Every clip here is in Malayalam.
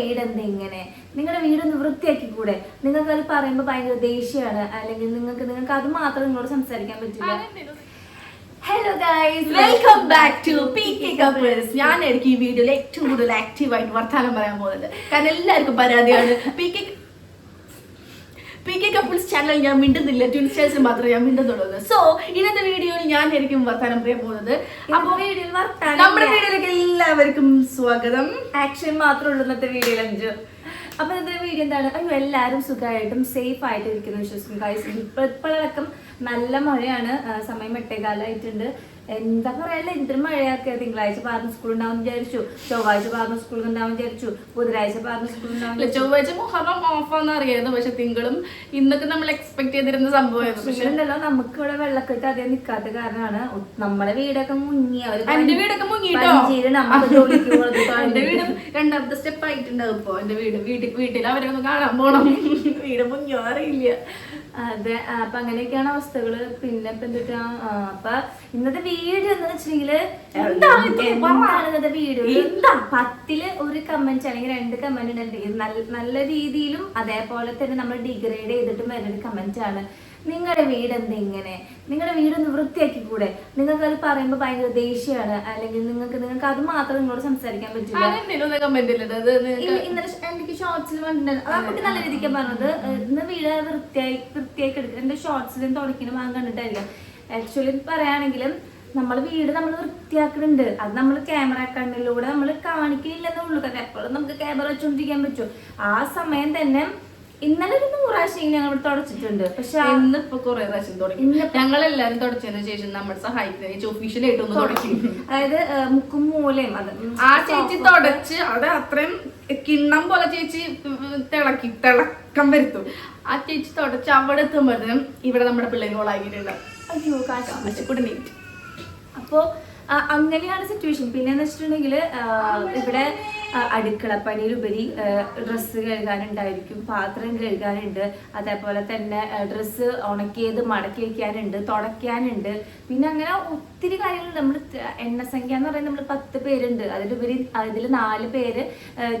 വീട് എന്താ ഇങ്ങനെ നിങ്ങളുടെ വീടൊന്ന് വൃത്തിയാക്കി കൂടെ നിങ്ങൾക്ക് അത് പറയുമ്പോൾ ഭയങ്കര ദേഷ്യമാണ് അല്ലെങ്കിൽ നിങ്ങൾക്ക് നിങ്ങൾക്ക് അത് മാത്രം നിങ്ങളോട് സംസാരിക്കാൻ പറ്റില്ല. Hello guys welcome back to P K couples ഞാനായിരിക്കും ഈ വീഡിയോയിൽ ഏറ്റവും കൂടുതൽ ആക്റ്റീവായിട്ട് വർത്താനം പറയാൻ പോകുന്നത്. കാരണം എല്ലാവർക്കും പരാതിയാണ്. P K P K couples channel ഞാൻ മിണ്ടുന്നില്ല ട്വിൻസ്റ്റേഴ്സിൽ മാത്രമേ ഞാൻ മിണ്ടുന്നുള്ളൂ. സോ ഇന്നത്തെ വീഡിയോയിൽ ഞാനായിരിക്കും വർത്താനം പറയാൻ പോകുന്നത്. അപ്പോൾ നമ്മുടെ വീഡിയോയിലേക്ക് എല്ലാവർക്കും സ്വാഗതം. ആക്ഷൻ മാത്രമേ ഉള്ളൂ ഇന്നത്തെ വീഡിയോയിൽ അഞ്ച്. അപ്പൊ ഇന്നത്തെ വീഡിയോ എന്താണ്? അയ്യോ എല്ലാവരും സുഖമായിട്ടും സേഫ് ആയിട്ട് ഇരിക്കുന്നു വിശ്വസിക്കും ഇപ്പൊ ഇപ്പോഴടക്കം നല്ല മഴയാണ്. സമയം എട്ടേകാലായിട്ടുണ്ട്. എന്താ പറയാല്ല ഇത്ര മഴയൊക്കെ തിങ്കളാഴ്ച പാർന്ന സ്കൂൾ ഉണ്ടാവും വിചാരിച്ചു. ചൊവ്വാഴ്ച പാർന്ന സ്കൂൾ ഉണ്ടാവും വിചാരിച്ചു. ബുധനാഴ്ച പാർന്ന സ്കൂൾ ഉണ്ടാവും ചൊവ്വാഴ്ച മുഹറം ഓഫാന്ന് അറിയായിരുന്നു. പക്ഷെ തിങ്കളും ഇന്നൊക്കെ നമ്മൾ എക്സ്പെക്ട് ചെയ്തിരുന്ന സംഭവമായിരുന്നു. പക്ഷെ ഉണ്ടല്ലോ നമുക്ക് ഇവിടെ വെള്ളക്കെട്ട് അതേ നിക്കാത്ത കാരണമാണ് നമ്മളെ വീടൊക്കെ മുങ്ങി. എന്റെ വീടൊക്കെ മുങ്ങിട്ടോ? എന്റെ വീട് രണ്ടാമത്തെ സ്റ്റെപ്പ് ആയിട്ടുണ്ടാവും ഇപ്പൊ. എന്റെ വീട് വീട്ടിൽ വീട്ടിൽ കാണാൻ പോണം. വീട് മുങ്ങിയോ അറിയില്ല. അതെ അപ്പൊ അങ്ങനെയൊക്കെയാണ് അവസ്ഥകൾ. പിന്നെ ഇപ്പൊ എന്തൊക്കെയാ? അപ്പൊ ഇന്നത്തെ വീഡിയോ എന്ന് വെച്ചിട്ടുണ്ടെങ്കിൽ ഇന്നത്തെ വീഡിയോ എന്താ? പത്തിൽ ഒരു കമന്റ് അല്ലെങ്കിൽ രണ്ട് കമന്റ് നല്ല നല്ല രീതിയിലും അതേപോലെ തന്നെ നമ്മൾ ഡിഗ്രേഡ് ചെയ്തിട്ടും വരുന്ന ഒരു കമന്റ് ആണ്. നിങ്ങളുടെ വീട് എന്താ ഇങ്ങനെ നിങ്ങളുടെ വീടൊന്ന് വൃത്തിയാക്കി കൂടെ നിങ്ങൾക്ക് അത് പറയുമ്പോൾ ഭയങ്കര ദേഷ്യമാണ് അല്ലെങ്കിൽ നിങ്ങൾക്ക് നിങ്ങൾക്ക് അത് മാത്രം നിങ്ങളോട് സംസാരിക്കാൻ പറ്റില്ല. ഇന്നലെ എനിക്ക് ഷോർട്സിൽ കണ്ടിട്ടുണ്ട് ആ കുട്ടി നല്ല രീതിക്ക് പറഞ്ഞത്. ഇന്ന് വീട് വൃത്തിയായി വൃത്തിയാക്കി എടുക്കുക എന്റെ ഷോർട്സിലും തുടക്കിനും ഭാഗം കണ്ടിട്ടായിരിക്കും. ആക്ച്വലി പറയുകയാണെങ്കിലും നമ്മൾ വീട് നമ്മൾ വൃത്തിയാക്കുന്നുണ്ട് അത് നമ്മൾ ക്യാമറ കണ്ണിലൂടെ നമ്മൾ കാണിക്കില്ലെന്നേ ഉള്ളൂ. കാരണം എപ്പോഴും നമുക്ക് ക്യാമറ വെച്ചോണ്ടിരിക്കാൻ പറ്റും. ആ സമയം തന്നെ ഇന്നലെ ഒരു പ്രാവശ്യം ഞങ്ങൾ ഇവിടെ തുടച്ചിട്ടുണ്ട്. പക്ഷെ ഇന്ന് ഇന്നിപ്പോ കുറെ പ്രാവശ്യം തുടങ്ങി. ഞങ്ങൾ എല്ലാരും തുടച്ചതിന് ശേഷം നമ്മൾ സഹായിക്കുന്ന ഒഫീഷ്യലായിട്ട് ഒന്ന് തുടങ്ങി അതായത് മുക്കും മൂലയും അത്. ആ ചേച്ചി തുടച്ച് അത് അത്രയും കിണ്ണം പോലെ ചേച്ചി തിളക്കി തിളക്കം വരുത്തും. ആ ചേച്ചി തുടച്ച് അവിടെ എത്തുമ്പോഴത്തേനും ഇവിടെ നമ്മുടെ പിള്ളേർ ഓളാക്കിയിട്ടുണ്ട് അയ്യോ കാശ് അപ്പോ അങ്ങനെയാണ് സിറ്റുവേഷൻ പിന്നെ എന്ന് വെച്ചിട്ടുണ്ടെങ്കിൽ ഇവിടെ അടുക്കളപ്പണിയിലുപരി ഡ്രസ്സ് കഴുകാനുണ്ടായിരിക്കും പാത്രം കഴുകാനുണ്ട് അതേപോലെ തന്നെ ഡ്രസ്സ് ഉണക്കിയത് മടക്കി വയ്ക്കാനുണ്ട് തുടയ്ക്കാനുണ്ട്. പിന്നെ അങ്ങനെ ഒത്തിരി കാര്യങ്ങൾ നമ്മൾ എണ്ണസംഖ്യ എന്ന് പറയുന്നത് നമ്മൾ പത്ത് പേരുണ്ട്. അതിലുപരി അതിൽ നാല് പേര്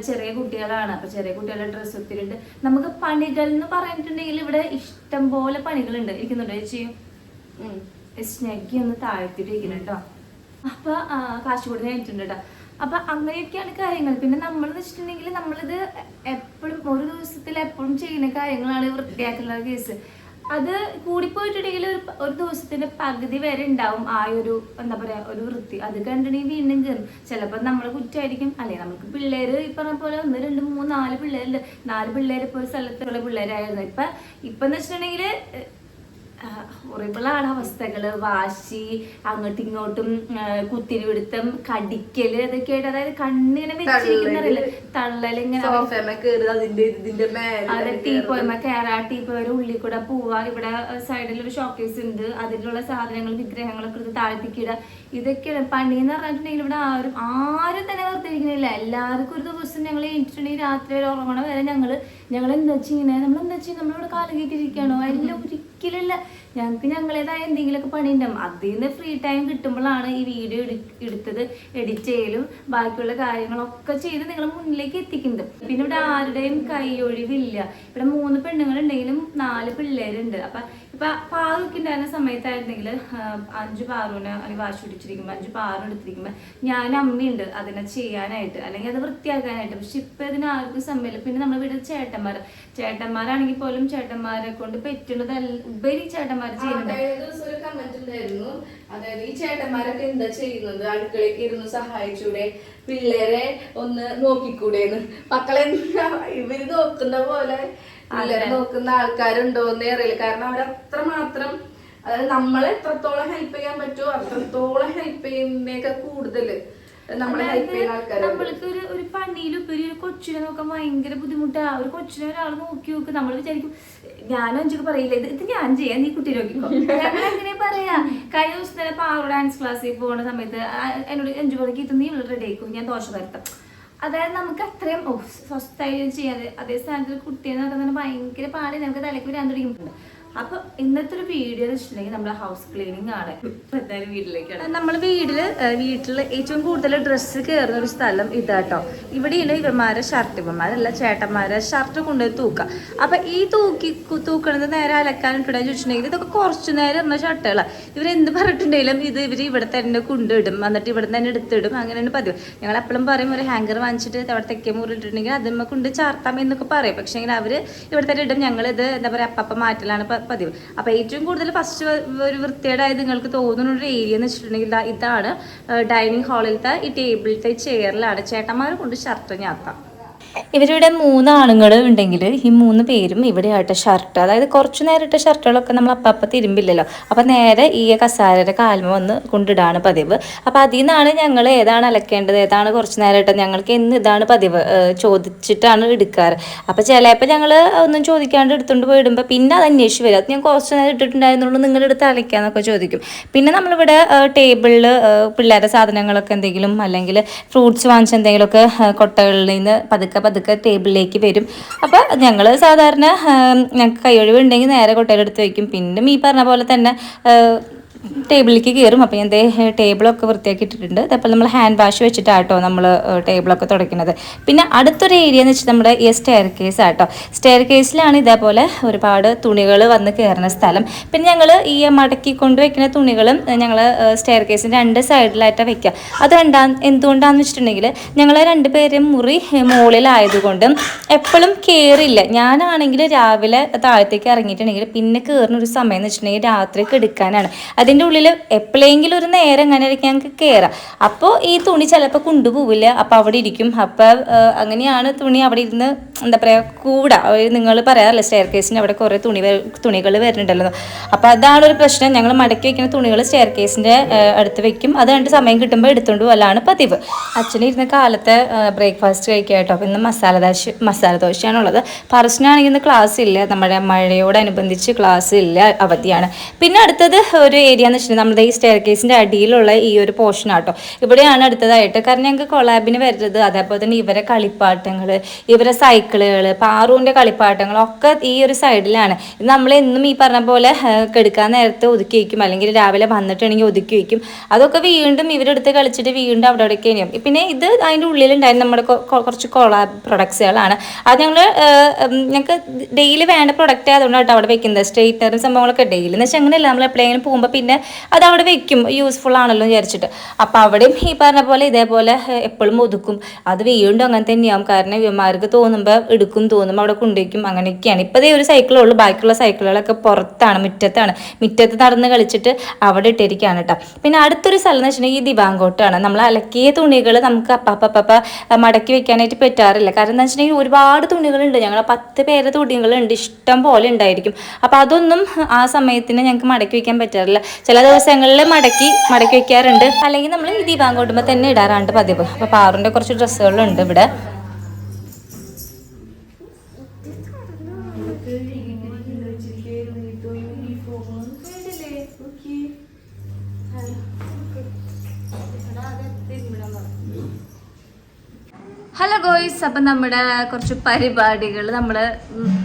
ചെറിയ കുട്ടികളാണ്. അപ്പോൾ ചെറിയ കുട്ടികളുടെ ഡ്രസ്സ് ഒത്തിരി ഉണ്ട് നമുക്ക് പണികൾ എന്ന് പറഞ്ഞിട്ടുണ്ടെങ്കിൽ ഇവിടെ ഇഷ്ടം പോലെ പണികളുണ്ട്. ഇരിക്കുന്നുണ്ടോ ചേച്ചി? സ്നഗ്ഗി ഒന്ന് താഴ്ത്തിട്ട് ഇരിക്കുന്നുണ്ടോ അപ്പൊ കാശ് കഴിഞ്ഞിട്ടുണ്ട് കേട്ടോ. അപ്പൊ അങ്ങനെയൊക്കെയാണ് കാര്യങ്ങൾ. പിന്നെ നമ്മൾ വെച്ചിട്ടുണ്ടെങ്കിൽ നമ്മളിത് എപ്പോഴും ഒരു ദിവസത്തിൽ എപ്പോഴും ചെയ്യുന്ന കാര്യങ്ങളാണ് വൃത്തിയാക്കുന്ന കേസ്. അത് കൂടിപ്പോയിട്ടുണ്ടെങ്കിൽ ഒരു ഒരു ദിവസത്തിന്റെ പകുതി വരെ ഉണ്ടാവും ആ ഒരു എന്താ പറയാ ഒരു വൃത്തി. അത് കണ്ടിട്ടുണ്ടെങ്കിൽ വീണ്ടും കയറും ചിലപ്പോൾ നമ്മളെ കുറ്റമായിരിക്കും അല്ലെ നമുക്ക് പിള്ളേര് ഈ പറഞ്ഞ പോലെ ഒന്ന് രണ്ട് മൂന്ന് നാല് പിള്ളേരുണ്ട്. നാല് പിള്ളേർ ഇപ്പോൾ ഒരു സ്ഥലത്തുള്ള പിള്ളേരായിരുന്നു. ഇപ്പൊ ഇപ്പൊന്ന് വെച്ചിട്ടുണ്ടെങ്കിൽ ഹൊറിബിളാണ് അവസ്ഥകൾ വാശി അങ്ങോട്ടും ഇങ്ങോട്ടും കുത്തിരിപിടുത്തം കടിക്കൽ അതൊക്കെയായിട്ട് അതായത് കണ്ണിങ്ങനെ വെച്ചിരിക്കുന്നറിയില്ല തള്ളലിങ്ങനെ ഇതിന്റെ ടീ മേലെ ടീപ്പോയ്മ കേറാ ടീപ്പോയുടെ ഉള്ളിൽ കൂടെ പോവാ. ഇവിടെ സൈഡിൽ ഒരു ഷോക്കേസ് ഉണ്ട്. അതിലുള്ള സാധനങ്ങൾ വിഗ്രഹങ്ങളൊക്കെ എടുത്ത് താഴ്ത്തിക്കിടുക ഇതൊക്കെയാണ്. പണി എന്ന് പറഞ്ഞിട്ടുണ്ടെങ്കിൽ ഇവിടെ ആരും ആരും തന്നെ വെറുതെയിരിക്കുന്നില്ല എല്ലാവർക്കും ഒരു ദിവസം ഞങ്ങൾ എണീറ്റിട്ടുണ്ടെങ്കിൽ രാത്രി വരെ ഉറങ്ങണ വരെ ഞങ്ങൾ ഞങ്ങൾ എന്താ ചെയ്യണേ? നമ്മൾ എന്താ വെച്ചാൽ നമ്മളിവിടെ കാലം കയറ്റിയിരിക്കണോ എല്ലാം ഒരിക്കലല്ല ഞങ്ങൾക്ക് ഞങ്ങളേതായ എന്തെങ്കിലുമൊക്കെ പണി ഉണ്ടാവും അതിൽ നിന്ന് ഫ്രീ ടൈം കിട്ടുമ്പോഴാണ് ഈ വീഡിയോ എടുത്തത് എഡിറ്റ് ചെയ്യലും ബാക്കിയുള്ള കാര്യങ്ങളൊക്കെ ചെയ്ത് നിങ്ങളെ മുന്നിലേക്ക് എത്തിക്കുന്നത്. പിന്നെ ഇവിടെ ആരുടെയും കൈയൊഴിവില്ല ഇവിടെ മൂന്ന് പെണ്ണുങ്ങളുണ്ടെങ്കിലും നാല് പിള്ളേരുണ്ട്. അപ്പൊ ഇപ്പൊ പാറൊക്കെ ഉണ്ടായിരുന്ന സമയത്തായിരുന്നെങ്കിൽ അഞ്ച് പാറുവിനെ അല്ലെങ്കിൽ വാശി പിടിച്ചിരിക്കുമ്പോൾ അഞ്ച് പാറു എടുത്തിരിക്കുമ്പോൾ ഞാൻ അമ്മയുണ്ട് അതിനെ ചെയ്യാനായിട്ട് അല്ലെങ്കിൽ അത് വൃത്തിയാക്കാനായിട്ട്. പക്ഷെ ഇപ്പൊ ഇതിന് ആർക്കും സമയമില്ല. പിന്നെ നമ്മുടെ വീട്ടിൽ ചേട്ടന്മാർ ചേട്ടന്മാരാണെങ്കിൽ പോലും ചേട്ടന്മാരെ കൊണ്ട് പറ്റുന്നത് ഉപരി ചേട്ടന്മാർ ചെയ്യുന്നുണ്ട്. അതായത് ഈ ചേട്ടന്മാരൊക്കെ എന്താ ചെയ്യുന്നത്? അടുക്കളയ്ക്ക് ഇരുന്ന് സഹായിച്ചൂടെ? പിള്ളേരെ ഒന്ന് നോക്കിക്കൂടെന്ന്. മക്കളെ ഇവർ നോക്കുന്ന പോലെ പിള്ളേരെ നോക്കുന്ന ആൾക്കാരുണ്ടോന്നേ അറിയില്ല. കാരണം അവരത്ര മാത്രം അതായത് നമ്മളെ എത്രത്തോളം ഹെൽപ്പ് ചെയ്യാൻ പറ്റുമോ അത്രത്തോളം ഹെൽപ്പ് ചെയ്യുന്നേക്കാൾ കൂടുതൽ നമ്മളെ ഹെൽപ്പ് ചെയ്യുന്ന ആൾക്കാരുണ്ട്. നമ്മൾക്ക് ഒരു ഒരു പണിയിലുപരി ഒരു കൊച്ചിനെ നോക്കാൻ ഭയങ്കര ബുദ്ധിമുട്ടാ. ഒരു കൊച്ചിനെ ഒരാൾ നോക്കി നോക്ക്. നമ്മൾ വിചാരിക്കും ഞാനും അഞ്ചൊക്കെ പറയില്ല. ഇത് ഇത് ഞാൻ ചെയ്യാം. നീ കുട്ടി നോക്കിക്കോ. ഞങ്ങൾ അങ്ങനെ പറയാ? കഴിഞ്ഞ ദിവസം തന്നെ പാറു ഡാൻസ് ക്ലാസ്സിൽ പോകുന്ന സമയത്ത് ആ എന്നോട് അഞ്ചു പറയും ഇത് നീ റെഡി ആയിക്കും. ഞാൻ ദോശ വരുത്താം അതായത് നമുക്ക് അത്രയും സ്വസ്ഥമായി ചെയ്യാതെ അതേ സ്ഥാനത്ത് കുട്ടിയെന്ന് കുട്ടിയെ നടക്കുന്നത് ഭയങ്കര പാടി നമുക്ക് തലയ്ക്ക് വരാൻ തുടങ്ങിയിട്ടുണ്ട്. അപ്പൊ ഇന്നത്തെ ഒരു വീഡിയോ എന്ന് വെച്ചിട്ടുണ്ടെങ്കിൽ നമ്മുടെ ഹൗസ് ക്ലീനിങ് ആണ്. എന്തായാലും വീട്ടിലേക്കാണ് നമ്മൾ വീട്ടിൽ ഏഹ്, വീട്ടിൽ ഏറ്റവും കൂടുതൽ ഡ്രസ്സ് കയറുന്ന ഒരു സ്ഥലം ഇതാട്ടോ. ഇവിടെയാണ് ഇവന്മാരെ ഷർട്ട് ഇവന്മാരല്ല ചേട്ടന്മാരെ ഷർട്ട് കൊണ്ടുപോയി തൂക്കുക അപ്പൊ ഈ തൂക്കി തൂക്കണത് നേരെ അലക്കാൻ ഇട്ടിടാൻ ചോദിച്ചിട്ടുണ്ടെങ്കിൽ ഇതൊക്കെ കുറച്ചു നേരം ഇടുന്ന ഷർട്ടുകളാണ് ഇവരെന്ത് പറഞ്ഞിട്ടുണ്ടെങ്കിലും ഇത് ഇവർ ഇവിടെ തന്നെ കൊണ്ടിടും എന്നിട്ട് ഇവിടെ തന്നെ എടുത്തിടും. അങ്ങനെയാണ് പതിവ്. ഞങ്ങൾ എപ്പോഴും പറയും ഒരു ഹാങ്കർ വാങ്ങിച്ചിട്ട് അവിടെ തെക്കേ മുറി ഇട്ടിട്ടുണ്ടെങ്കിൽ അതിന്മ കൊണ്ട് ചാർത്താം എന്നൊക്കെ പറയും. പക്ഷേ അവർ ഇവിടെ തന്നെ ഇടും. ഞങ്ങൾ ഇത് എന്താ പറയുക അപ്പപ്പം മാറ്റലാണ്. പതിവ്. അപ്പോൾ ഏറ്റവും കൂടുതൽ ഫസ്റ്റ് ഒരു വൃത്തിയേടായത് നിങ്ങൾക്ക് തോന്നുന്ന ഒരു ഏരിയ എന്ന് വെച്ചിട്ടുണ്ടെങ്കിൽ ഇതാണ് ഡൈനിങ് ഹാളിലത്തെ ഈ ടേബിളിലത്തെ ചെയറിലാണ് ചേട്ടന്മാർ കൊണ്ട് ഷർട്ട് ഞാത്താം. ഇവരിവിടെ മൂന്ന് ആണുങ്ങൾ ഉണ്ടെങ്കിൽ ഈ മൂന്ന് പേരും ഇവിടെ ആയിട്ട് ഷർട്ട് അതായത് കുറച്ച് നേരം ഷർട്ടുകളൊക്കെ നമ്മൾ അപ്പം തിരുമ്പില്ലല്ലോ. അപ്പം നേരെ ഈ കസാരയുടെ കാൽമ വന്ന് കൊണ്ടിടാണ് പതിവ്. അപ്പം അതിൽ നിന്നാണ് ഞങ്ങൾ ഏതാണ് അലക്കേണ്ടത് ഏതാണ് കുറച്ച് നേരമായിട്ട് ഞങ്ങൾക്ക് എന്ന് ഇതാണ് പതിവ് ചോദിച്ചിട്ടാണ് എടുക്കാറ്. അപ്പം ചിലപ്പോൾ ഞങ്ങൾ ഒന്നും ചോദിക്കാണ്ട് എടുത്തുകൊണ്ട് പോയി ഇടുമ്പോൾ പിന്നെ അത് അന്വേഷിച്ച് വരും. അത് ഞാൻ കുറച്ച് നേരം ഇട്ടിട്ടുണ്ടായിരുന്നുള്ളൂ നിങ്ങളുടെ അടുത്ത് അലക്കാന്നൊക്കെ ചോദിക്കും. പിന്നെ നമ്മളിവിടെ ടേബിളിൽ പിള്ളേരുടെ സാധനങ്ങളൊക്കെ എന്തെങ്കിലും അല്ലെങ്കിൽ ഫ്രൂട്ട്സ് വാങ്ങിച്ച എന്തെങ്കിലുമൊക്കെ കൊട്ടകളിൽ നിന്ന് പതുക്കെ പതുക്കെ ടേബിളിലേക്ക് വരും. അപ്പോൾ ഞങ്ങൾ സാധാരണ ഞങ്ങൾക്ക് ഞങ്ങൾക്ക് കൈയൊഴിവുണ്ടെങ്കിൽ നേരെ കൊട്ടയിലെടുത്ത് വയ്ക്കും പിന്നെ ഈ പറഞ്ഞ പോലെ തന്നെ ടേബിളിലേക്ക് കയറും. അപ്പോൾ ഞാൻ ടേബിളൊക്കെ വൃത്തിയാക്കി ഇട്ടിട്ടുണ്ട് അതേപോലെ നമ്മൾ ഹാൻഡ് വാഷ് വെച്ചിട്ടാട്ടോ നമ്മൾ ടേബിളൊക്കെ തുടയ്ക്കുന്നത് പിന്നെ അടുത്തൊരു ഏരിയ എന്ന് വെച്ചാൽ നമ്മുടെ ഈ സ്റ്റെയർ കേസ് ആട്ടോ. സ്റ്റെയർ കേസിലാണ് ഇതേപോലെ ഒരുപാട് തുണികൾ വന്ന് കയറുന്ന സ്ഥലം. പിന്നെ ഞങ്ങൾ ഈ മടക്കി കൊണ്ടുവയ്ക്കുന്ന തുണികളും ഞങ്ങൾ സ്റ്റെയർ കേസിന്റെ രണ്ട് സൈഡിലായിട്ട് വെക്കുക അത് രണ്ടാ എന്തുകൊണ്ടാണെന്ന് വെച്ചിട്ടുണ്ടെങ്കിൽ ഞങ്ങൾ രണ്ടുപേരും മുറി മുകളിലായതുകൊണ്ട് എപ്പോഴും കയറില്ല ഞാനാണെങ്കിൽ രാവിലെ താഴത്തേക്ക് ഇറങ്ങിയിട്ടുണ്ടെങ്കിൽ പിന്നെ കയറുന്ന ഒരു സമയം എന്ന് വെച്ചിട്ടുണ്ടെങ്കിൽ രാത്രി എടുക്കാനാണ്. അതിന്റെ ഉള്ളിൽ എപ്പോഴെങ്കിലും ഒരു നേരം അങ്ങനെ ഞങ്ങൾക്ക് കയറാം അപ്പോൾ ഈ തുണി ചിലപ്പോൾ കൊണ്ടുപോവില്ല. അപ്പോൾ അവിടെ ഇരിക്കും. അപ്പോൾ അങ്ങനെയാണ് തുണി അവിടെ ഇരുന്ന് എന്താ പറയുക കൂടാ. നിങ്ങൾ പറയാറില്ല സ്റ്റെയർ കേസിന്റെ അവിടെ കുറേ തുണി തുണികൾ വരുന്നുണ്ടല്ലോ. അപ്പോൾ അതാണ് ഒരു പ്രശ്നം. ഞങ്ങൾ മടക്കി വെക്കുന്ന തുണികൾ സ്റ്റെയർ കേസിന്റെ അടുത്ത് വെക്കും. അത് കണ്ട് സമയം കിട്ടുമ്പോൾ എടുത്തുകൊണ്ട് പോലാണ് പതിവ്. അച്ഛനിരുന്ന കാലത്തെ ബ്രേക്ക്ഫാസ്റ്റ് കഴിക്കുക കേട്ടോ. അപ്പോൾ ഇന്ന് മസാല ദോശ മസാല ദോശയാണുള്ളത്. പറശ്ശിനാണെങ്കിൽ ഇന്ന് ക്ലാസ് ഇല്ല. നമ്മുടെ മഴയോടനുബന്ധിച്ച് ക്ലാസ് ഇല്ല. അവധിയാണ്. പിന്നെ അടുത്തത് ഒരു ഏരിയ എന്ന് വെച്ചിട്ടുണ്ടെങ്കിൽ നമ്മുടെ ഈ സ്റ്റെയർ കേസിന്റെ അടിയിലുള്ള ഈ ഒരു പോർഷൻ ആട്ടോ ഇവിടെയാണ് അടുത്തതായിട്ട് കാരണം ഞങ്ങൾക്ക് കൊളാബിന് വരുന്നത്. അതേപോലെ തന്നെ ഇവരെ കളിപ്പാട്ടങ്ങൾ ഇവരെ സൈക്കിളുകൾ പാറുവിന്റെ കളിപ്പാട്ടങ്ങളൊക്കെ ഈ ഒരു സൈഡിലാണ് ഇത് നമ്മൾ എന്നും ഈ പറഞ്ഞ പോലെ കെടുക്കാൻ നേരത്തെ ഒതുക്കി വയ്ക്കും അല്ലെങ്കിൽ രാവിലെ വന്നിട്ടുണ്ടെങ്കിൽ ഒതുക്കി വയ്ക്കും അതൊക്കെ വീണ്ടും ഇവരെടുത്ത് കളിച്ചിട്ട് വീണ്ടും അവിടെ അവിടെ ചെയ്യും പിന്നെ ഇത് അതിന്റെ ഉള്ളിലുണ്ടായിരുന്ന നമ്മുടെ കുറച്ച് കൊളാബ് പ്രൊഡക്ട്സുകളാണ് അത് ഞങ്ങൾ ഞങ്ങൾക്ക് ഡെയിലി വേണ്ട പ്രൊഡക്റ്റ് ആയതുകൊണ്ടാണ് അവിടെ വെക്കുന്നത്. സ്ട്രെയിറ്റ്നറും സംഭവങ്ങളൊക്കെ ഡെയിലി എന്ന് വെച്ചാൽ അങ്ങനെയല്ല. നമ്മൾ എപ്പോഴെങ്കിലും പോകുമ്പോൾ പിന്നെ അത് അവിടെ വെക്കും. യൂസ്ഫുൾ ആണല്ലോ വിചാരിച്ചിട്ട്. അപ്പോൾ അവിടെയും ഈ പറഞ്ഞ പോലെ ഇതേപോലെ എപ്പോഴും ഒതുക്കും. അത് വീണ്ടും അങ്ങനെ തന്നെയാവും. കാരണം ഇവന്മാർക്ക് തോന്നുമ്പോൾ എടുക്കും തോന്നുമ്പോൾ അവിടെ കൊണ്ടുവയ്ക്കും. അങ്ങനെയൊക്കെയാണ്. ഇപ്പോൾ ഇതേ ഒരു സൈക്കിളേ ഉള്ളൂ. ബാക്കിയുള്ള സൈക്കിളുകളൊക്കെ പുറത്താണ് മുറ്റത്താണ്. മുറ്റത്ത് നടന്ന് കളിച്ചിട്ട് അവിടെ ഇട്ടിരിക്കുകയാണ് കേട്ടോ. പിന്നെ അടുത്തൊരു സ്ഥലം എന്ന് വെച്ചിട്ടുണ്ടെങ്കിൽ ഈ ദിവാങ്കോട്ടാണ്. നമ്മൾ അലക്കിയ തുണികൾ നമുക്ക് അപ്പപ്പപ്പ മടക്കി വെക്കാനായിട്ട് പറ്റാറില്ല. കാരണം എന്താ വെച്ചിട്ടുണ്ടെങ്കിൽ ഒരുപാട് തുണികളുണ്ട്. ഞങ്ങൾ പത്ത് പേരെ തുണികളുണ്ട്. ഇഷ്ടം പോലെ ഉണ്ടായിരിക്കും. അപ്പോൾ അതൊന്നും ആ സമയത്തിന് ഞങ്ങൾക്ക് മടക്കി വെക്കാൻ പറ്റാറില്ല. ചില ദിവസങ്ങളിൽ മടക്കി മടക്കി വെക്കാറുണ്ട് അല്ലെങ്കിൽ നമ്മൾ ഈ ദീപാങ്കോട്ടുമ്പോൾ തന്നെ ഇടാറാണ്ട് പതിവ്. അപ്പോൾ പാറുന്റെ കുറച്ച് ഡ്രസ്സുകളുണ്ട് ഇവിടെ. ഹലോ ഗോയ്സ് അപ്പം നമ്മുടെ കുറച്ച് പരിപാടികൾ നമ്മൾ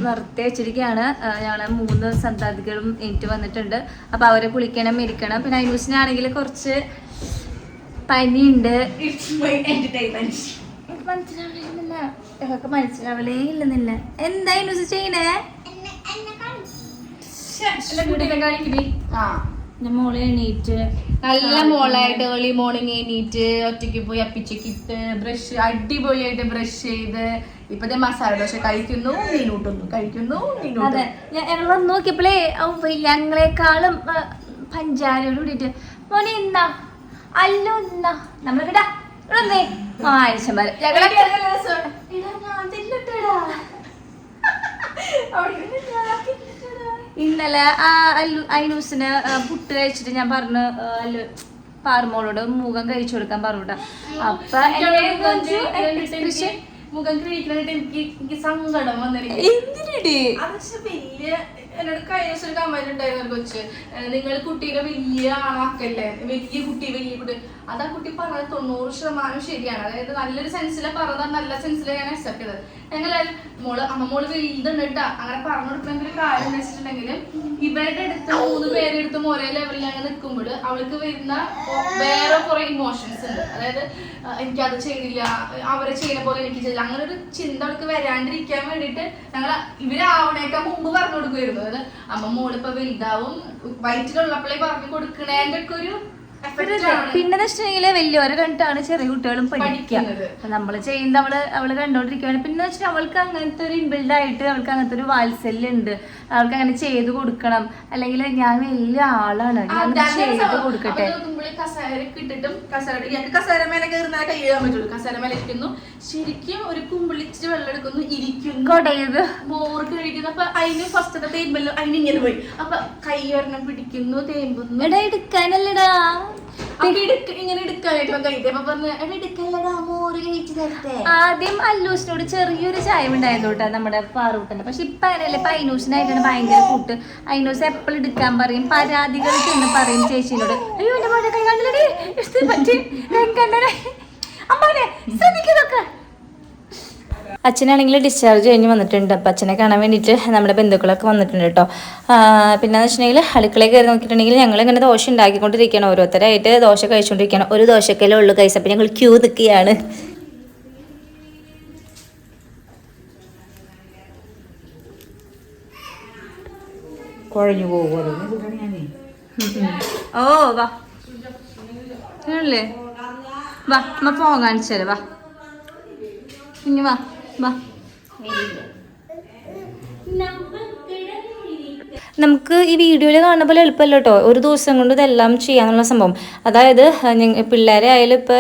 നിർത്തി വെച്ചിരിക്കുകയാണ്. ഞങ്ങൾ മൂന്ന് സന്താതികളും എനിക്ക് വന്നിട്ടുണ്ട്. അപ്പോൾ അവരെ കുളിക്കണം ഇരിക്കണം. പിന്നെ ഐനൂസിനാണെങ്കിൽ കുറച്ച് പനിയുണ്ട്. മനസ്സിലാവില്ല ഇതൊക്കെ മനസ്സിലാവലേ ഇല്ലെന്നില്ല എന്താ ഐനൂസ് ചെയ്യണേ? കാണിക്കടി ആ. മോളെ എണീറ്റ് നല്ല മോളായിട്ട് ഏർലി മോർണിംഗ് എണീറ്റ് ഒറ്റയ്ക്ക് പോയി അപ്പിച്ചക്കിട്ട് ബ്രഷ് അടിപൊളിയായിട്ട് ബ്രഷ് ചെയ്ത് ഇപ്പത്തെ മസാല ദോശ കഴിക്കുന്നു മീനൂട്ടുന്നു കഴിക്കുന്നു അതെ. ഞങ്ങൾ നോക്കിയപ്പോഴേ ഞങ്ങളെക്കാളും പഞ്ചാരോട് പഞ്ചാരയോട് കൂടിയിട്ട് മോനെ എന്നാ അല്ലോ എന്നാ നമ്മളിടാ ഇവിടെ ആയിഷന്മാര് ഞങ്ങളെ ഇന്നലെ ഐനൂസിന് പുട്ട് കഴിച്ചിട്ട് ഞാൻ പറഞ്ഞു അല്ലു പാറുമോളോട് മുഖം കഴിച്ചു കൊടുക്കാൻ പറഞ്ഞുട്ടാ അപ്പൊ മുഖം കഴിക്കണിട്ട് എനിക്ക് എനിക്ക് സങ്കടം വന്നിരിക്കും എന്തിനടി? അത് പക്ഷെ വലിയ എന്നോട് കഴിഞ്ഞ ദിവസം ഒരു കമന്റ് ഉണ്ടായിരുന്നു ഒരു കൊച്ച്. നിങ്ങൾ കുട്ടീനെ വലിയ ആളാക്കല്ലേ? വലിയ കുട്ടി വലിയ കുട്ടി. അത് ആ കുട്ടി പറഞ്ഞത് തൊണ്ണൂറ് ശതമാനം ശരിയാണ്. അതായത് നല്ലൊരു സെൻസിലെ പറഞ്ഞത് നല്ല സെൻസിലെ ഞാൻ അക്സെപ്റ്റ് ചെയ്തത്. ഞങ്ങളായാലും മോൾ അമ്മ മോൾ കേട്ടാ. അങ്ങനെ പറഞ്ഞു കൊടുക്കുന്ന കാര്യം വെച്ചിട്ടുണ്ടെങ്കിൽ ഇവരുടെ അടുത്ത് മൂന്ന് പേരുടെ അടുത്തും ഒരേ ലെവലിൽ അങ്ങ് നിൽക്കുമ്പോൾ അവൾക്ക് വരുന്ന വേറെ കുറെ ഇമോഷൻസ് ഉണ്ട്. അതായത് എനിക്ക് എനിക്കത് ചെയ്തില്ല അവരെ ചെയ്യുന്ന പോലെ എനിക്ക് ചെയ്തില്ല. അങ്ങനെ ഒരു ചിന്ത അവൾക്ക് വരാണ്ടിരിക്കാൻ വേണ്ടിയിട്ട് ഞങ്ങൾ ഇവരാവണേക്കാൾ മുമ്പ് പറഞ്ഞു കൊടുക്കുമായിരുന്നു അതായത് അമ്മ മോളിപ്പോ വലുതാവും വയറ്റിലുള്ളപ്പോഴേ പറഞ്ഞു കൊടുക്കണേന്റെ ഒക്കെ ഒരു പിന്നെ വെച്ചിട്ടുണ്ടെങ്കിൽ വലിയവരെ കണ്ടിട്ടാണ് ചെറിയ കുട്ടികളും പഠിക്കുക. നമ്മൾ അപ്പൊ നമ്മൾ ചെയ്യുന്ന അവൾ അവൾ കണ്ടോണ്ടിരിക്കുകയാണ്. പിന്നെ വെച്ചിട്ട് അവൾക്ക് അങ്ങനത്തെ ഒരു ഇൻബിൽഡ് ആയിട്ട് അവൾക്ക് അങ്ങനത്തെ ഒരു വാത്സല്യം ഉണ്ട്. അവൾക്ക് അങ്ങനെ ചെയ്ത് കൊടുക്കണം. അല്ലെങ്കിൽ ഞാൻ വലിയ ആളാണ്. ഞാൻ ചെയ്ത് കൊടുക്കട്ടെ. കിട്ടിട്ടും കസേര ഇയാൾക്ക് കസേര മേലെ കയറുന്ന കൈ എഴുതാൻ പറ്റുള്ളൂ. കസേര മേലെ ഇരിക്കുന്നു. ശരിക്കും ഒരു കുമ്പിളിച്ചിട്ട് വെള്ളം എടുക്കുന്നു ഇരിക്കുന്നു. കൊടയത്. മോറിട്ട് കഴിക്കുന്നു അപ്പൊ അതിന് ഫസ്റ്റത്തെ തേമ്പല്ലോ അതിന് ഇങ്ങനെ പോയി. അപ്പൊ കൈ ഒരെണ്ണം പിടിക്കുന്നു തേമ്പുന്നു എടാ എടുക്കാനല്ലടാ. ആദ്യം അല്ലൂസിനോട് ചെറിയൊരു ചായം ഉണ്ടായിരുന്നു കേട്ടോ നമ്മുടെ പാറൂട്ടന്റെ പക്ഷെ ഇപ്പൊ അങ്ങനെയല്ലേ ഇപ്പൊ അയിനൂസിനായിട്ടാണ് ഭയങ്കര കൂട്ട്. അയിനൂസ് എപ്പോഴും എടുക്കാൻ പറയും പരാതികൾ ചെന്ന് പറയും ചേച്ചിനോട്. അയ്യോ എന്റെ മോനെ കൈ കണ്ടില്ലേ പറ്റി കണ്ടേ അമ്മനെ ശ്രദ്ധിക്കുന്നൊക്കെ അച്ഛനാണെങ്കിൽ ഡിസ്ചാർജ് കഴിഞ്ഞ് വന്നിട്ടുണ്ട്. അപ്പം അച്ഛനെ കാണാൻ വേണ്ടിയിട്ട് നമ്മുടെ ബന്ധുക്കളൊക്കെ വന്നിട്ടുണ്ട് കേട്ടോ. പിന്നെ വെച്ചിട്ടുണ്ടെങ്കിൽ അടുക്കളയിൽ കയറി നോക്കിയിട്ടുണ്ടെങ്കിൽ ഞങ്ങൾ ഇങ്ങനെ ദോശ ഉണ്ടാക്കിക്കൊണ്ടിരിക്കുകയാണ്. ഓരോരുത്തരായിട്ട് ദോശ കഴിച്ചുകൊണ്ടിരിക്കുകയാണ്. ഒരു ദോശക്കല്ലേ ഉള്ളൂ കഴിച്ച അപ്പം ഞങ്ങൾ ക്യൂ നിൽക്കുകയാണ്. കുഴഞ്ഞു ഓ വാ. വാ അമ്മ പോകാൻ വാ. ഇനി വാ. വാ നമുക്ക് ഈ വീഡിയോയിൽ കാണുന്ന പോലെ എളുപ്പമല്ല കേട്ടോ ഒരു ദിവസം കൊണ്ട് ഇതെല്ലാം ചെയ്യാന്നുള്ള സംഭവം. അതായത് പിള്ളേരെ ആയാലും ഇപ്പോൾ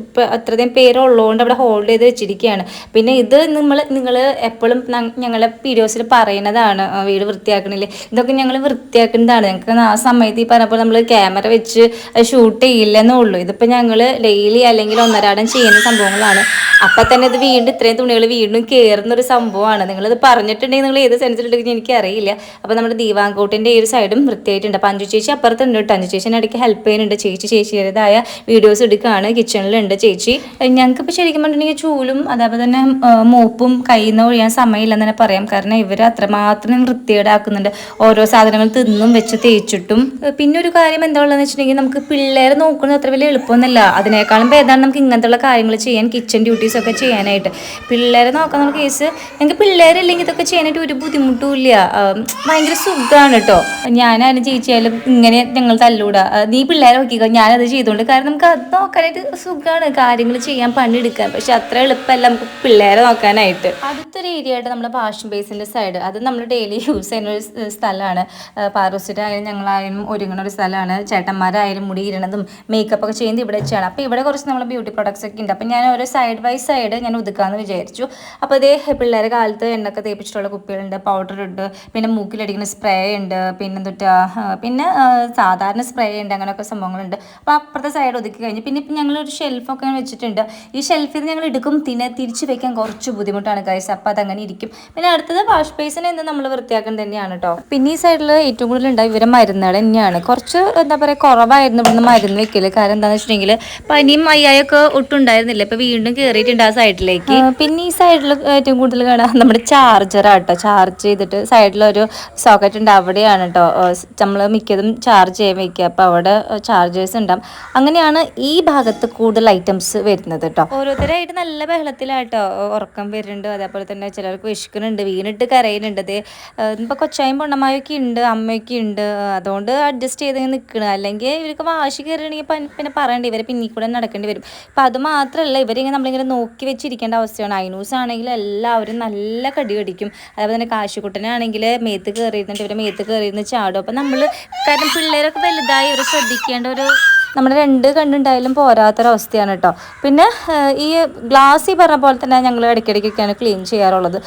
ഇപ്പോൾ അത്രയും പേരുള്ളതുകൊണ്ട് അവിടെ ഹോൾഡ് ചെയ്ത് വെച്ചിരിക്കുകയാണ് പിന്നെ ഇത് നമ്മൾ നിങ്ങൾ എപ്പോഴും ഞങ്ങളെ വീഡിയോസിൽ പറയുന്നതാണ് വീട് വൃത്തിയാക്കണില്ലേ? ഇതൊക്കെ ഞങ്ങൾ വൃത്തിയാക്കുന്നതാണ്. ഞങ്ങൾക്ക് ആ സമയത്ത് ഈ പറഞ്ഞപ്പോൾ നമ്മൾ ക്യാമറ വെച്ച് ഷൂട്ട് ചെയ്യില്ലെന്നേ ഉള്ളൂ. ഇതിപ്പോൾ ഞങ്ങൾ ഡെയിലി അല്ലെങ്കിൽ ഒന്നരാടം ചെയ്യുന്ന സംഭവങ്ങളാണ്. അപ്പൊ തന്നെ ഇത് വീണ്ടും ഇത്രയും തുണികൾ വീണ്ടും കയറുന്ന ഒരു സംഭവമാണ്. നിങ്ങളിത് പറഞ്ഞിട്ടുണ്ടെങ്കിൽ നിങ്ങൾ ഏത് സെൻസിലുണ്ടെങ്കിൽ എനിക്കറിയില്ല. അപ്പൊ നമ്മുടെ ദീവാങ്കോട്ടിന്റെ ഈ ഒരു സൈഡും വൃത്തിയായിട്ടുണ്ട്. അപ്പം അഞ്ചു ചേച്ചി അപ്പുറത്തുണ്ട് കേട്ടോ. അഞ്ചു ചേച്ചിനെ ഇടയ്ക്ക് ഹെൽപ്പ് ചെയ്യുന്നുണ്ട്. ചേച്ചി ചേച്ചിയുടേതായ വീഡിയോസ് എടുക്കുകയാണ്. കിച്ചണിലുണ്ട് ചേച്ചി. ഞങ്ങൾക്കിപ്പോൾ ശരിക്കും പറഞ്ഞിട്ടുണ്ടെങ്കിൽ ചൂലും അതേപോലെ തന്നെ മൂപ്പും നിന്ന് ഒഴിയാൻ സമയമില്ലെന്ന് തന്നെ പറയാം. കാരണം ഇവർ അത്രമാത്രം വൃത്തികേടാക്കുന്നുണ്ട്. ഓരോ സാധനങ്ങൾ തിന്നും വെച്ച് തേച്ചിട്ടും. പിന്നെ ഒരു കാര്യം എന്താ ഉള്ളതെന്ന് വെച്ചിട്ടുണ്ടെങ്കിൽ നമുക്ക് പിള്ളേരെ നോക്കുന്നത് അത്ര വലിയ എളുപ്പമൊന്നുമല്ല. അതിനേക്കാളും ഭേദമാണ് നമുക്ക് ഇങ്ങനത്തെയുള്ള കാര്യങ്ങൾ ചെയ്യാൻ കിച്ചൺ ഡ്യൂട്ടീസ് ഒക്കെ ചെയ്യാനായിട്ട്. പിള്ളേരെ നോക്കാന്നുള്ള കേസ് ഞങ്ങൾക്ക് പിള്ളേരില്ലെങ്കിൽ ഇതൊക്കെ ചെയ്യാനായിട്ട് ഒരു ബുദ്ധിമുട്ടും ഇല്ല. ഭയങ്കര ഭയങ്കര സുഖമാണ് കേട്ടോ ഞാനാരും ചേച്ചിയായാലും ഇങ്ങനെ ഞങ്ങൾ തല്ലൂടാ. നീ പിള്ളേരെ നോക്കിക്കോ. ഞാനത് ചെയ്തോണ്ട് കാരണം നമുക്ക് അത് നോക്കാനായിട്ട് സുഖമാണ് കാര്യങ്ങൾ ചെയ്യാൻ പണിയെടുക്കാൻ. പക്ഷെ അത്ര എളുപ്പമല്ല നമുക്ക് പിള്ളേരെ നോക്കാനായിട്ട്. അടുത്തൊരു ഏരിയ ആയിട്ട് നമ്മുടെ വാഷിംഗ് ബേസിന്റെ സൈഡ് അത് നമ്മൾ ഡെയിലി യൂസ് ചെയ്യുന്ന ഒരു സ്ഥലമാണ് പാറോസിറ്റായാലും ഞങ്ങളായാലും ഒരുങ്ങുന്ന ഒരു സ്ഥലമാണ് ചേട്ടന്മാരായാലും മുടി ഇരണതും മേക്കപ്പ് ഒക്കെ ചെയ്യുന്നത് ഇവിടെ വെച്ചാണ്. അപ്പോൾ ഇവിടെ കുറച്ച് നമ്മൾ ബ്യൂട്ടി പ്രോഡക്ട്സ് ഒക്കെ ഉണ്ട്. അപ്പോൾ ഞാൻ ഓരോ സൈഡ് ബൈ സൈഡ് ഞാൻ ഒതുക്കാമെന്ന് വിചാരിച്ചു. അപ്പോൾ അതേ പിള്ളേരെ കാലത്ത് എണ്ണൊക്കെ തേപ്പിച്ചിട്ടുള്ള കുപ്പികളുണ്ട് പൗഡർ ഉണ്ട് പിന്നെ മൂക്കിലടിക്കുന്ന സ്പ്രേ ഉണ്ട് പിന്നെ എന്തുട്ടാ പിന്നെ സാധാരണ സ്പ്രേ ഉണ്ട് അങ്ങനെയൊക്കെ സംഭവങ്ങളുണ്ട്. അപ്പോൾ അപ്പുറത്തെ സൈഡ് ഒതുക്കി കഴിഞ്ഞ് പിന്നെ ഇപ്പം ഞങ്ങൾ ഒരു ഷെൽഫൊക്കെ വെച്ചിട്ടുണ്ട്. ഈ ഷെൽഫിൽ നിന്ന് ഞങ്ങൾ എടുക്കും പിന്നെ തിരിച്ച് വെക്കാൻ കുറച്ച് ബുദ്ധിമുട്ടാണ് കഴിച്ചത് അപ്പോൾ അതങ്ങനെ ഇരിക്കും. പിന്നെ അടുത്തത് വാഷ് ബേസിനെ എന്ന് നമ്മൾ വൃത്തിയാക്കാൻ തന്നെയാണ് കേട്ടോ പിന്നെ ഈ സൈഡിൽ ഏറ്റവും കൂടുതൽ ഉണ്ടായി ഇവരെ മരുന്നുകൾ തന്നെയാണ്. കുറച്ച് എന്താ പറയുക കുറവായിരുന്നു ഇവിടുന്ന് മരുന്ന് വെക്കൽ. കാരണം എന്താണെന്ന് വെച്ചിട്ടുണ്ടെങ്കിൽ പനിയും മയ്യായൊക്കെ ഒട്ടും ഉണ്ടായിരുന്നില്ല ഇപ്പം വീണ്ടും കയറിയിട്ടുണ്ട് ആ സൈഡിലേക്ക് പിന്നെ ഈ സൈഡിൽ ഏറ്റവും കൂടുതൽ കാണാം നമ്മുടെ ചാർജർ ആട്ടോ. ചാർജ് ചെയ്തിട്ട് സൈഡിലൊരു സോക്കറ്റ് ഉണ്ട് അവിടെയാണ് കേട്ടോ നമ്മൾ മിക്കതും ചാർജ് ചെയ്യാൻ വെക്കുക. അപ്പോൾ അവിടെ ചാർജേഴ്സ് ഉണ്ടാവും. അങ്ങനെയാണ് ഈ ഭാഗത്ത് കൂടുതൽ ഐറ്റംസ് വരുന്നത് കേട്ടോ ഓരോരുത്തരായിട്ട് നല്ല ബഹളത്തിലാട്ടോ. ഉറക്കം വരുന്നുണ്ട്. അതേപോലെ തന്നെ ചിലർക്ക് വിശക്കുന്നുണ്ട്. വീണിട്ട് കരയുന്നുണ്ട്. അത് ഇപ്പോൾ കൊച്ചായും പൊണ്ണമായൊക്കെ ഉണ്ട്. അമ്മയൊക്കെ ഉണ്ട്. അതുകൊണ്ട് അഡ്ജസ്റ്റ് ചെയ്ത് നിൽക്കണം അല്ലെങ്കിൽ ഇവർക്ക് വാശി കയറണമെങ്കിൽ പിന്നെ പറയണ്ട. ഇവരെ പിന്നിൽ കൂടെ നടക്കേണ്ടി വരും. അപ്പം അത് മാത്രമല്ല ഇവരിങ്ങനെ നമ്മളിങ്ങനെ നോക്കി വെച്ചിരിക്കേണ്ട അവസ്ഥയാണ്. ഐനൂസ് ആണെങ്കിൽ എല്ലാവരും നല്ല കടി കടിക്കും. അതേപോലെ തന്നെ കാശുകുട്ടനാണെങ്കിൽ മേത്ത് കയറിയിരുന്നിട്ട് ഇവരെ മേത്ത് കയറിയിരുന്ന് ചാടും. അപ്പം നമ്മൾ കാരണം പിള്ളേരൊക്കെ വലുതായി ഇവരെ ശ്രദ്ധിക്കേണ്ട ഒരു നമ്മുടെ രണ്ട് കണ്ണുണ്ടായാലും പോരാത്തൊരവസ്ഥയാണ് കേട്ടോ. പിന്നെ ഈ ഗ്ലാസ് ഈ പറഞ്ഞ പോലെ തന്നെ ഞങ്ങൾ ഇടയ്ക്കിടയ്ക്കൊക്കെയാണ് ക്ലീൻ ചെയ്യാറുള്ളത്.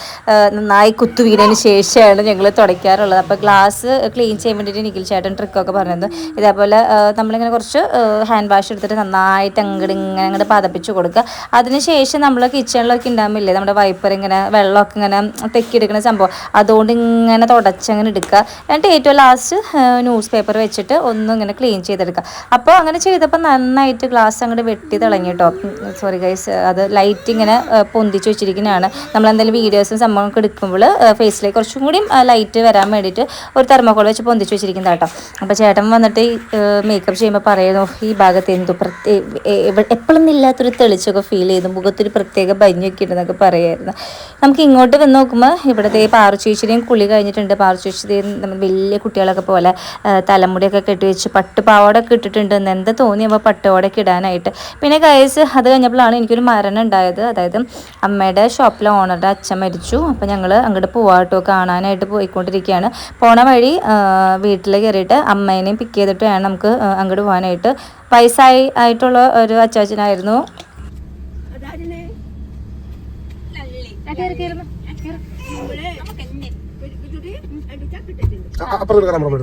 നന്നായി കുത്തു വീണതിന് ശേഷമാണ് ഞങ്ങൾ തുടയ്ക്കാറുള്ളത്. അപ്പോൾ ഗ്ലാസ് ക്ലീൻ ചെയ്യാൻ വേണ്ടിയിട്ട് നിഖിൽ ചേട്ടൻ ട്രിക്കൊക്കെ പറഞ്ഞത് ഇതേപോലെ നമ്മളിങ്ങനെ കുറച്ച് ഹാൻഡ് വാഷ് എടുത്തിട്ട് നന്നായിട്ട് അങ്ങോട്ട് ഇങ്ങനെ അങ്ങോട്ട് പതപ്പിച്ച് കൊടുക്കുക. അതിനുശേഷം നമ്മൾ കിച്ചണിലൊക്കെ ഉണ്ടാകുമ്പില്ലേ നമ്മുടെ വൈപ്പർ ഇങ്ങനെ വെള്ളമൊക്കെ ഇങ്ങനെ തെക്കിയെടുക്കുന്ന സംഭവം അതുകൊണ്ട് ഇങ്ങനെ തുടച്ചങ്ങനെ എടുക്കുക. എന്നിട്ട് ഏറ്റവും ലാസ്റ്റ് ന്യൂസ് പേപ്പർ വെച്ചിട്ട് ഒന്നും ഇങ്ങനെ ക്ലീൻ ചെയ്തെടുക്കുക. അപ്പോൾ അങ്ങനെ ചെയ്തപ്പോൾ നന്നായിട്ട് ഗ്ലാസ് അങ്ങോട്ട് വെട്ടി തിളങ്ങി കേട്ടോ സോറി ഗൈസ് അത് ലൈറ്റ് ഇങ്ങനെ പൊന്തിച്ച് വെച്ചിരിക്കുന്നതാണ് നമ്മൾ എന്തെങ്കിലും വീഡിയോസും സംഭവമൊക്കെ എടുക്കുമ്പോൾ ഫേസിലേക്ക് കുറച്ചും കൂടി ലൈറ്റ് വരാൻ വേണ്ടിയിട്ട് ഒരു തെർമോക്കോൾ വെച്ച് പൊന്തിച്ച് വെച്ചിരിക്കുന്നത് കേട്ടോ അപ്പോൾ ചേട്ടൻ വന്നിട്ട് മേക്കപ്പ് ചെയ്യുമ്പോൾ പറയുന്നു ഈ ഭാഗത്ത് എന്തോ പ്രത്യേക എപ്പോഴും ഇല്ലാത്തൊരു തെളിച്ചൊക്കെ ഫീൽ ചെയ്തു മുഖത്തൊരു പ്രത്യേക ഭംഗിയൊക്കെ ഉണ്ടെന്നൊക്കെ പറയായിരുന്നു. നമുക്ക് ഇങ്ങോട്ട് വന്ന് നോക്കുമ്പോൾ ഇവിടുത്തെ പാറു ചേച്ചിയുടെയും കുളി കഴിഞ്ഞിട്ടുണ്ട്. പാറു ചേച്ചി നമ്മൾ വലിയ കുട്ടികളൊക്കെ പോലെ തലമുടിയൊക്കെ കെട്ടി വെച്ച് പട്ടുപാവാടൊക്കെ ഇട്ടിട്ടുണ്ട്. എന്താ തോന്നിയപ്പോൾ പട്ടുപാടൊക്കെ ഇടാനായിട്ട് പിന്നെ കയസ് അത് കഴിഞ്ഞപ്പോഴാണ് എനിക്കൊരു മരണം ഉണ്ടായത്. അതായത് അമ്മയുടെ ഷോപ്പിലെ ഓണറുടെ അച്ഛൻ മരിച്ചു. അപ്പോൾ ഞങ്ങൾ അങ്ങോട്ട് പോവാട്ടോ കാണാനായിട്ട് പോയിക്കൊണ്ടിരിക്കുകയാണ്. പോണ വഴി വീട്ടിൽ കയറിയിട്ട് അമ്മേനെയും പിക്ക് ചെയ്തിട്ട് വേണം നമുക്ക് അങ്ങോട്ട് പോകാനായിട്ട് പൈസ ആയിട്ടുള്ള ഒരു അച്ചാച്ചനായിരുന്നു. അപ്പുറത്ത് കയറാൻ നമ്മൾ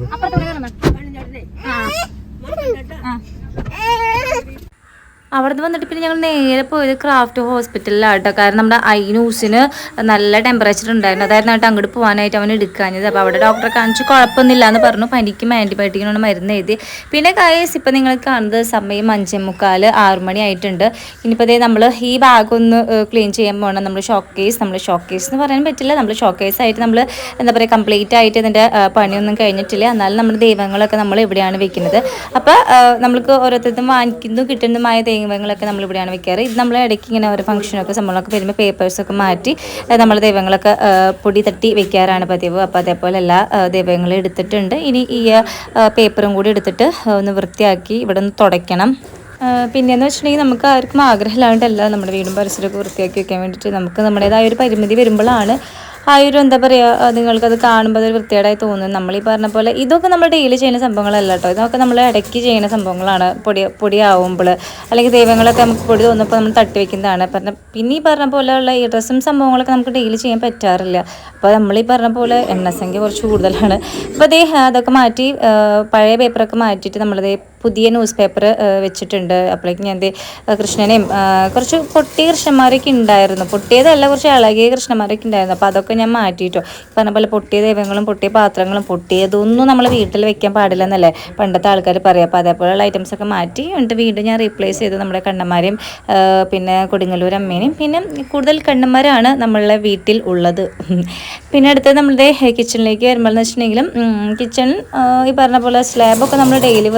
എടുത്തു അവിടുന്ന് വന്നിട്ട് പിന്നെ ഞങ്ങൾ നേരെ പോയത് ക്രാഫ്റ്റ് ഹോസ്പിറ്റലിലാട്ടോ. കാരണം നമ്മുടെ ഐ ന്യൂസിന് നല്ല ടെമ്പറേച്ചർ ഉണ്ടായിരുന്നു. അതായിരുന്നു കേട്ടോ അങ്ങോട്ട് പോകാനായിട്ട് അവൻ എടുക്കാഞ്ഞത്. അപ്പോൾ അവിടെ ഡോക്ടറെ കാണിച്ച് കുഴപ്പമൊന്നുമില്ല എന്ന് പറഞ്ഞു പനിക്കും ആന്റിബയോട്ടിക്കിനോട് മരുന്ന് എഴുതി. പിന്നെ കയസ് ഇപ്പം നിങ്ങൾ കാണുന്നത് സമയം അഞ്ചേ മുക്കാൽ മണി ആയിട്ടുണ്ട്. ഇനിയിപ്പോൾ അതേ നമ്മൾ ഈ ഭാഗം ഒന്ന് ക്ലീൻ ചെയ്യാൻ പോകണം നമ്മൾ ഷോക്കേസ് കേസ് നമ്മൾ ഷോക്കേസ് കേസ് എന്ന് പറയാൻ പറ്റില്ല. നമ്മൾ ഷോക്കേസ് കേസ് ആയിട്ട് നമ്മൾ എന്താ പറയുക കംപ്ലീറ്റ് ആയിട്ട് ഇതിന്റെ പണിയൊന്നും കഴിഞ്ഞിട്ടില്ല. എന്നാലും നമ്മുടെ ദൈവങ്ങളൊക്കെ നമ്മൾ എവിടെയാണ് വെക്കുന്നത് അപ്പോൾ നമ്മൾക്ക് ഓരോരുത്തരും വാങ്ങിക്കുന്നു കിട്ടുന്നതുമായ ദൈവങ്ങളൊക്കെ നമ്മൾ ഇവിടെയാണ് വെക്കാറ്. ഇത് നമ്മൾ ഇടയ്ക്ക് ഇങ്ങനെ ഓരോ ഫംഗ്ഷനൊക്കെ സംഭവങ്ങളൊക്കെ വരുമ്പോൾ പേപ്പേഴ്സൊക്കെ മാറ്റി നമ്മൾ ദൈവങ്ങളൊക്കെ പൊടി തട്ടി വെക്കാറാണ് പതിവ്. അപ്പോൾ അതേപോലെ എല്ലാ ദൈവങ്ങളും എടുത്തിട്ടുണ്ട്. ഇനി ഈ പേപ്പറും കൂടി എടുത്തിട്ട് ഒന്ന് വൃത്തിയാക്കി ഇവിടെ ഒന്ന് തുടയ്ക്കണം. പിന്നെയെന്ന് വെച്ചിട്ടുണ്ടെങ്കിൽ നമുക്ക് ആർക്കും ആഗ്രഹമില്ലാണ്ടല്ല നമ്മുടെ വീടും പരിസരമൊക്കെ വൃത്തിയാക്കി വെക്കാൻ വേണ്ടിയിട്ട് നമുക്ക് നമ്മുടേതായ ഒരു പരിമിതി വരുമ്പോഴാണ് ആ ഒരു എന്താ പറയുക നിങ്ങൾക്കത് കാണുമ്പോൾ അതൊരു വൃത്തികേടായി തോന്നും നമ്മൾ ഈ പറഞ്ഞ പോലെ ഇതൊക്കെ നമ്മൾ ഡെയിലി ചെയ്യുന്ന സംഭവങ്ങളല്ല കേട്ടോ. ഇതൊക്കെ നമ്മൾ ഇടയ്ക്ക് ചെയ്യുന്ന സംഭവങ്ങളാണ്. പൊടി പൊടിയാവുമ്പോൾ അല്ലെങ്കിൽ ദൈവങ്ങളൊക്കെ നമുക്ക് പൊടി തോന്നുമ്പോൾ നമ്മൾ തട്ടി വെക്കുന്നതാണ്. പറഞ്ഞ പിന്നെ ഈ പറഞ്ഞ പോലെയുള്ള ഈ ഡ്രസ്സും സംഭവങ്ങളൊക്കെ നമുക്ക് ഡെയിലി ചെയ്യാൻ പറ്റാറില്ല. അപ്പോൾ നമ്മൾ ഈ പറഞ്ഞ പോലെ എണ്ണസംഖ്യ കുറച്ച് കൂടുതലാണ്. അപ്പോൾ അതേ അതൊക്കെ മാറ്റി പഴയ പേപ്പറൊക്കെ മാറ്റിയിട്ട് നമ്മളതേ പുതിയ ന്യൂസ് പേപ്പർ വെച്ചിട്ടുണ്ട്. അപ്പോഴേക്കും ഞാൻ കൃഷ്ണനെയും കുറച്ച് പൊട്ടിയ കൃഷ്ണന്മാരൊക്കെ ഉണ്ടായിരുന്നു. പൊട്ടിയതല്ല കുറച്ച് ഇളകിയ കൃഷ്ണന്മാരൊക്കെ ഉണ്ടായിരുന്നു. അപ്പോൾ അതൊക്കെ ഞാൻ മാറ്റിയിട്ടോ. പറഞ്ഞ പോലെ പൊട്ടിയ ദൈവങ്ങളും പൊട്ടിയ പാത്രങ്ങളും പൊട്ടിയതൊന്നും നമ്മൾ വീട്ടിൽ വെക്കാൻ പാടില്ലെന്നല്ലേ പണ്ടത്തെ ആൾക്കാർ പറയാം. അപ്പോൾ അതേപോലെയുള്ള ഐറ്റംസ് ഒക്കെ മാറ്റി എന്നിട്ട് വീണ്ടും ഞാൻ റീപ്ലേസ് ചെയ്ത് നമ്മുടെ കണ്ണന്മാരെയും പിന്നെ കൊടുങ്ങല്ലൂർ അമ്മേനെയും. പിന്നെ കൂടുതൽ കണ്ണന്മാരാണ് നമ്മളുടെ വീട്ടിൽ ഉള്ളത്. പിന്നെ അടുത്തത് നമ്മളുടെ കിച്ചണിലേക്ക് വരുമ്പോൾ എന്ന് വെച്ചിട്ടുണ്ടെങ്കിലും കിച്ചൺ ഈ പറഞ്ഞ പോലെ സ്ലാബൊക്കെ നമ്മൾ ഡെയിലി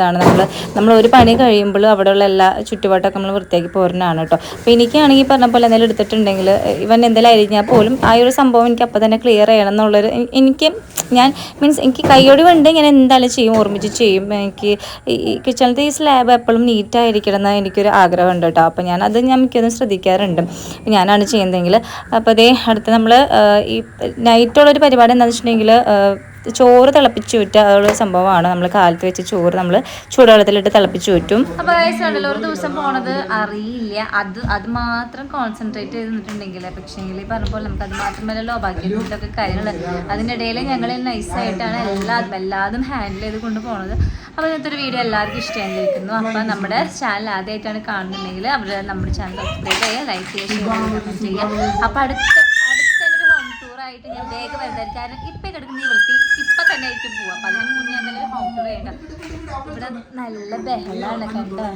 വൃത്തിയാക്കുന്നതാണ് നമ്മൾ നമ്മൾ ഒരു പണി കഴിയുമ്പോൾ അവിടെയുള്ള എല്ലാ ചുറ്റുപാട്ടൊക്കെ നമ്മൾ വൃത്തിയാക്കി പോരുന്നതാണ് കേട്ടോ. അപ്പോൾ എനിക്കാണെങ്കിൽ പറഞ്ഞ പോലെ എന്തെങ്കിലും എടുത്തിട്ടുണ്ടെങ്കിൽ ഇവൻ എന്തെങ്കിലും അരിഞ്ഞാൽ പോലും ആ ഒരു സംഭവം എനിക്ക് അപ്പം തന്നെ ക്ലിയർ ചെയ്യണം എന്നുള്ളൊരു എനിക്ക് ഞാൻ മീൻസ് എനിക്ക് കൈയോടി വേണ്ട ഞാൻ എന്തായാലും ചെയ്യും ഓർമ്മിച്ച് ചെയ്യും. എനിക്ക് ഈ കിച്ചണിലത്തെ ഈ സ്ലാബ് എപ്പോഴും നീറ്റായിരിക്കണം എന്ന് എനിക്കൊരു ആഗ്രഹമുണ്ട് കേട്ടോ. അപ്പോൾ ഞാൻ അത് ഞാൻ മിക്കതും ശ്രദ്ധിക്കാറുണ്ട്. ഞാനാണ് ചെയ്യുന്നതെങ്കിൽ അപ്പോൾ അതേ അടുത്ത് നമ്മൾ ഈ നൈറ്റുള്ളൊരു പരിപാടി എന്താണെന്ന് വെച്ചിട്ടുണ്ടെങ്കിൽ ചോറ് തിളപ്പിച്ച് ചുറ്റുക അതുള്ള സംഭവമാണ്. നമ്മൾ കാലത്ത് വെച്ച് ചോറ് നമ്മൾ ചൂടുവെള്ളത്തിലിട്ട് തിളപ്പിച്ച് ചുറ്റും അപ്പോൾ കണ്ടല്ലോ ഒരു ദിവസം പോണത് അറിയില്ല. അത് അത് മാത്രം കോൺസെൻട്രേറ്റ് ചെയ്തിട്ടുണ്ടെങ്കിൽ പക്ഷെ പക്ഷേങ്കിൽ പറഞ്ഞ പോലെ നമുക്ക് അത് മാത്രമല്ലല്ലോ ബാക്കിയൊക്കെ കാര്യങ്ങൾ അതിനിടയിൽ ഞങ്ങൾ നൈസായിട്ടാണ് എല്ലാ എല്ലാതും ഹാൻഡിൽ ചെയ്ത് കൊണ്ട് പോണത്. അപ്പോൾ ഇന്നത്തെ ഒരു വീഡിയോ എല്ലാവർക്കും ഇഷ്ടമായിരിക്കുന്നു. അപ്പോൾ നമ്മുടെ ചാനൽ ആദ്യമായിട്ടാണ് കാണുന്നുണ്ടെങ്കിൽ അവർ നമ്മുടെ ചാനൽ സബ്സ്ക്രൈബ് ചെയ്യുക ലൈക്ക് ചെയ്യുക ചെയ്യുക അപ്പോൾ അടുത്ത ആയിട്ട് ഞാൻ വേഗം വരുന്നതായിരിക്കും. കാരണം ഇപ്പം കിടക്കുന്ന ഈ വൃത്തി ഇപ്പം തന്നെ ആയിരിക്കും പോവാം. അപ്പം അതിന് മുന്നേ എന്തെങ്കിലും ഹോം ടൂർ ചെയ്യണം ഇവിടെ നല്ല ബഹളാണ് കണ്ടോ?